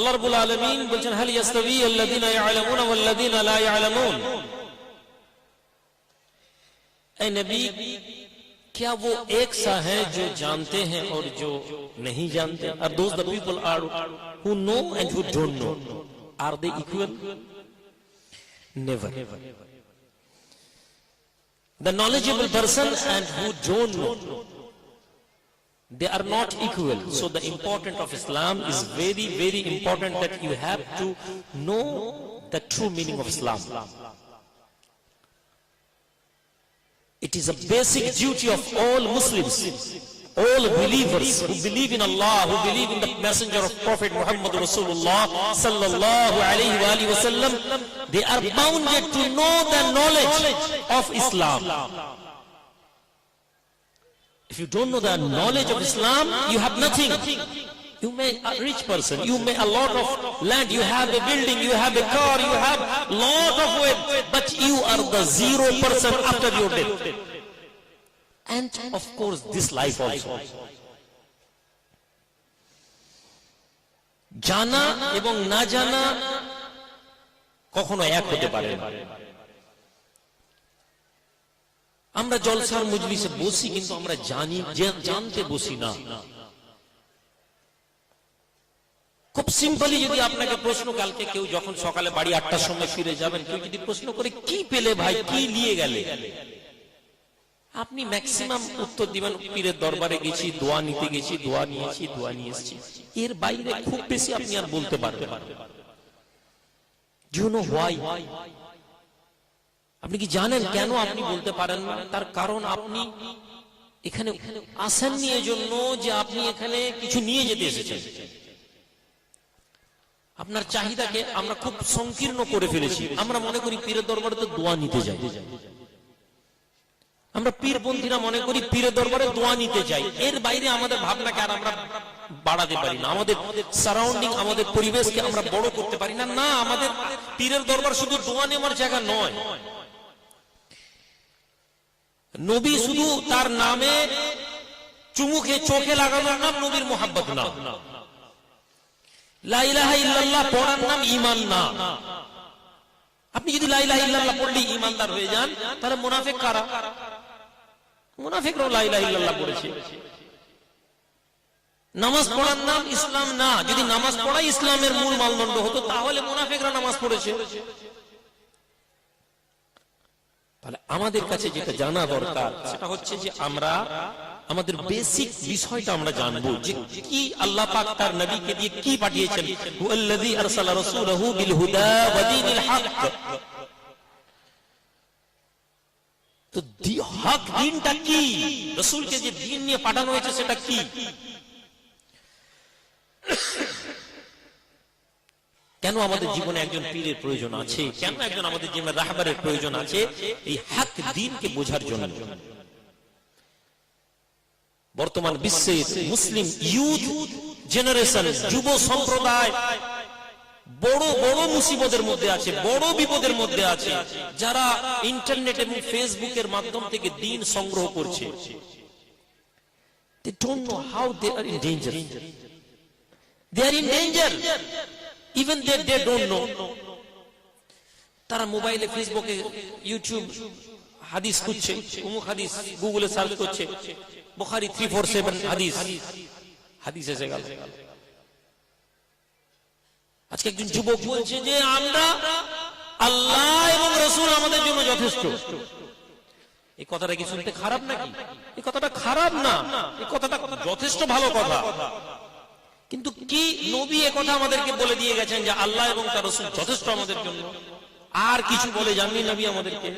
আল্লাহ রাব্বুল আলামিন বলছেন হাল ইয়াস্তাবি আল্লাযীনা ইয়ালামুনা ওয়াল্লাযীনা লা ইয়ালামুন ए नबी क्या वो एक सा है जो जानते हैं और जो नहीं जानते are those the people are who know and who don't know are they equal never the knowledgeable person and who don't know they are not equal so the important of islam is very very important that you have to know the true meaning of islam It is a basic duty of all Muslims, all believers who believe in Allah, who believe in the messenger of Prophet Muhammad Rasulullah sallallahu alihi wasallam. They are bounded to know the knowledge of Islam. If you don't know the knowledge of Islam, you have nothing. You may a rich person, you may a lot of land, you have a building, you have a car, you have lot of wealth, but you are the zero person after your death. And of course this life also. জানা এবং না জানা কখনো এক হতে পারে না আমরা জলসার মজলিসে বসি, কিন্তু আমরা জানি জানতে বসি না। খুব সিম্পলি যদি আপনাকে প্রশ্ন, কালকে কেউ যখন সকালে বাড়ি আটটার সময় ফিরে যাবেন, কেউ যদি প্রশ্ন করে, কি পেলে ভাই? কি নিয়ে গেলে? আপনি ম্যাক্সিমাম উত্তর দিবেন, পীরের দরবারে গেছি, দোয়া নিতে গেছি, দোয়া নিয়েছি দোয়া নিয়ে এসেছি। এর বাইরে খুব বেশি আপনি আর বলতে পারবেন You know why? আপনি কি জানেন কেন আপনি বলতে পারেন তার কারণ আপনি এখানে আসেননি এজন্য যে আপনি এখানে কিছু নিয়ে যেতে এসেছেন। আপনার চাহিদাকে আমরা খুব সংকীর্ণ করে ফেলেছি। আমরা মনে করি পীরের দরবারে তো দোয়া নিতে যাই। আমরা পীরপন্থীরা মনে করি পীরের দরবারে দোয়া নিতে যাই। এর বাইরে আমাদের ভাবনাকে আর আমরা বাড়াতে পারি না। আমাদের সারাউন্ডিং আমাদের পরিবেশকে আমরা বড় করতে পারি না। না, আমাদের পীরের দরবার শুধু দোয়া নেওয়ার জায়গা নয়। নবী শুধু তার নামে চুমুকে চোখে লাগানোর নাম নবীর মোহাব্বত না। আপনি যদি পড়লে ইমানদার হয়ে যান, তাহলে কারা? পড়েছে। নামাজ পড়ার নাম ইসলাম না। যদি নামাজ পড়াই ইসলামের মূল মানদণ্ড হতো, তাহলে মুনাফিকরা নামাজ পড়েছে। তাহলে আমাদের কাছে যেটা জানা দরকার সেটা হচ্ছে যে আমরা আমাদের বেসিক বিষয়টা আমরা জানব যে কি আল্লাহ পাক তার নবীকে দিয়ে কি পাঠিয়েছেন? হুয়াল্লাযী আরসালা রাসূলাহু বিল হুদা ওয়া দীনিল হক। তো দি- হক দিনটা কি? রাসূলকে যে দিন নিয়ে পাঠানো হয়েছে সেটা কি? কেন আমাদের জীবনে একজন পীরের প্রয়োজন আছে? কেন একজন আমাদের জীবনে রাহবারের প্রয়োজন আছে? এই হক দিনকে বোঝার জন্য। বর্তমান বিশ্বে মুসলিম ইউথ জেনারেশন, যুব সম্প্রদায় বড় বড় মুসিবতের মধ্যে আছে, বড় বিপদের মধ্যে আছে। যারা ইন্টারনেট এবং ফেসবুকের মাধ্যম থেকে দিন সংগ্রহ করছে। They don't know how they are in danger. They are in danger. Even they, they don't know. তারা মোবাইলে ফেসবুকে ইউটিউব হাদিস খুঁজছে অমুক হাদিস গুগলে সার্চ করছে। বুখারি থ্রি ফোর সেভেন হাদিস। হাদিস এসে গেল। আজকে একজন যুবক বলছে যে আমরা আল্লাহ এবং রসুল আমাদের জন্য যথেষ্ট। এই কথাটা কি শুনতে খারাপ নাকি? এই কথাটা খারাপ না। এই কথাটা যথেষ্ট ভালো কথা। কিন্তু কি নবী কথা আমাদেরকে বলে দিয়ে গেছেন যে আল্লাহ এবং তার রসুল যথেষ্ট আমাদের জন্য। আর কিছু বলে যাননি নবী আমাদেরকে?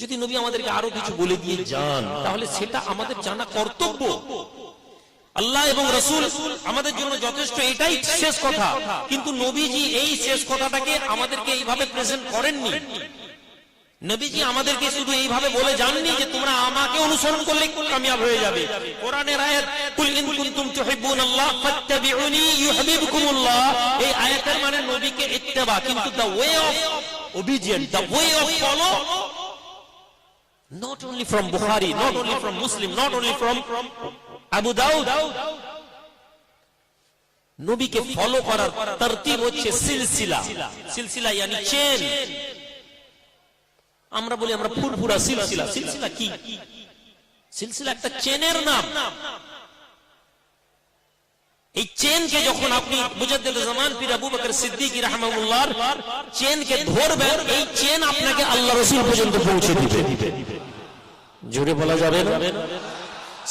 যদি নবী আমাদেরকে আরও কিছু বলে দিয়ে যান, তাহলে সেটা আমাদের জানা কর্তব্য। আল্লাহ এবং রসুল আমাদের জন্য যথেষ্ট, এটাই শেষ কথা। কিন্তু নবীজি এই শেষ কথাটাকে আমাদেরকে এইভাবে প্রেজেন্ট করেননি। নবীজি আমাদেরকে শুধু এইভাবে বলে যাননি যে তোমরা আমাকে অনুসরণ করলে কামিয়াব হয়ে যাবে। কোরআনের আয়াত কুল ইন কুনতুম তুহিব্বুনাল্লাহ ফাত্তাবিউনি ইউহিব্বুকুমুল্লাহ। এই আয়াতের মানে নবীকে ইত্তেবা কিন্তু the way of obedient the way of follow not only from Bukhari, not only from Muslim, not only from Abu Dawud. নবীকে ফলো করার তরতিব হচ্ছে সিলসিলা। সিলসিলা ইয়ানি চেন আমরা বলি আমরা ফুরফুরা সিলসিলা। সিলসিলা কি? সিলসিলা একটা চেনের নাম। এই চেনকে যখন আপনি মুজাদ্দিদ জামান পীর আবু বকর সিদ্দিক রাহমাহুল্লাহর চেনকে ধরবেন, এই চেন আপনাকে আল্লাহ রাসূল পর্যন্ত পৌঁছে দিবে। জোরে বলা যাবে না?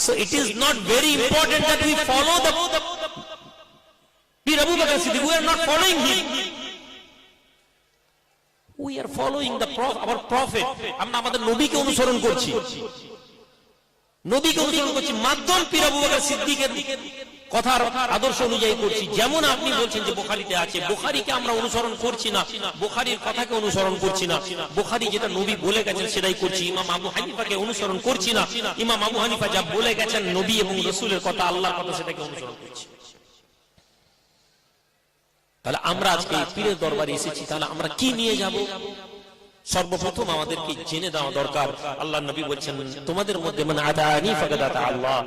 So it is not very important that we follow the পীর Abu Bakr Siddique, we are not following him are following the prophet our prophet. আমরা আমাদের নবীকে অনুসরণ করছি। নবীকে অনুসরণ করছি। মাধ্যম পীর আবু বকর সিদ্দিকের কথার আদর্শ অনুযায়ী করছি। যেমন আপনি বলছেন যে বোখারিতে আছে। বোখারিকে আমরা অনুসরণ করছি না। বোখারির কথাকে অনুসরণ করছি না। বোখারি যেটা নবী বলে গেছেন সেটাই করছি। ইমাম আবু হানিফাকে অনুসরণ করছি না। ইমাম আবু হানিফা যা বলে গেছেন নবী এবং রসুলের কথা, আল্লাহর কথা, সেটাকে অনুসরণ করছি। তাহলে আমরা আজকে পীরের দরবারে এসেছি, তাহলে আমরা কি নিয়ে যাব? সর্বপ্রথম আমাদেরকে জেনে দেওয়া দরকার। আল্লাহ নবী বলছেন, তোমাদের মধ্যে মানে আদানি ফাকাদ আল্লাহ।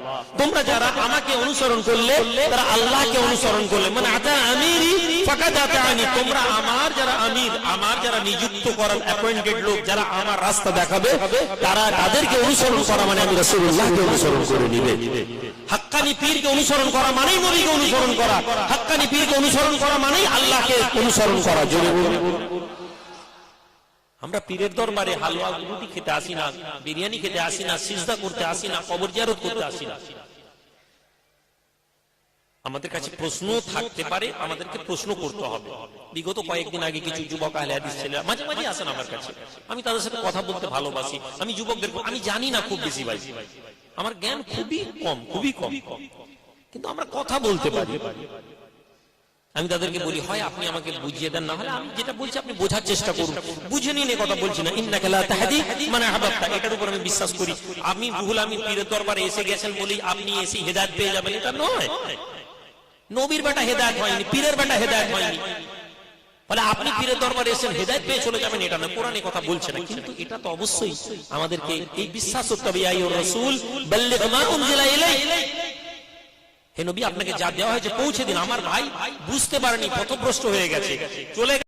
তোমরা যারা আমাকে অনুসরণ করলে, তারা আল্লাহকে অনুসরণ করলে। মানে আতা আমিরি ফাকাদ আতানি তোমরা আমার যারা আমির, আমার যারা নিযুক্ত করার অ্যাপয়েন্টেড লোক, যারা আমার রাস্তা দেখাবে, তারা তাদেরকে অনুসরণ করা মানে আমি রাসূলুল্লাহকে অনুসরণ করে নিবে। হাক্কানি পীরকে অনুসরণ করা মানেই নবীকে অনুসরণ করা। হাক্কানি পীরকে অনুসরণ করা মানেই আল্লাহকে অনুসরণ করা। জোরে আমরা পীরের দরবারে হালুয়া রুটি খেতে আসি না, বিরিয়ানি খেতে আসি না, সিজদা করতে আসি না, কবর জিয়ারত করতে আসি না। আমাদের কাছে প্রশ্ন থাকতে পারে, আমাদেরকে প্রশ্ন করতে হবে। বিগত কয়েকদিন আগে কিছু যুবক আহলে হাদিস ছেলেরা মাঝে মাঝে আসেন আমার কাছে। আমি তাদের সাথে কথা বলতে ভালোবাসি। আমি যুবকদের, আমি জানি না খুব বেশি ভাই। আমার জ্ঞান খুবই কম খুবই কম। কিন্তু আমরা কথা বলতে পারি। আমি তাদেরকে বলি, হয়, আপনি আমাকে বুঝিয়ে দেন। না হলে আমি যেটা বলছি, আপনি বোঝার চেষ্টা করুন। বুঝে নিন এ কথা বলছি না। ইন্নাকা লা তাহদি মানে আহবাবতা। এটার উপর আমি বিশ্বাস করি। আমি রুহুল আমি পীরের দরবারে এসে গেছেন বলি আপনি এসে হেদায়ত পেয়ে যাবেন। এটা নয়। নবীর বেটা হেদায়ত হয়নি, পীরের বেটা হেদায়ত হয়নি। ফলে আপনি পীরের দরবারে এসেছেন হেদায়ত পেয়ে চলে যাবেন, এটা না, কোরআন কথা বলছে না। কিন্তু এটা তো অবশ্যই আমাদেরকে এই বিশ্বাস করতে হবে আইও রাসূল, বাল্লিগ মা উনজিলা ইলাই হে নবী, আপনাকে যা দেওয়া হয়েছে পৌঁছে দিন। আমার ভাই বুঝতে পারেনি, পথভ্রষ্ট হয়ে গেছে। চলে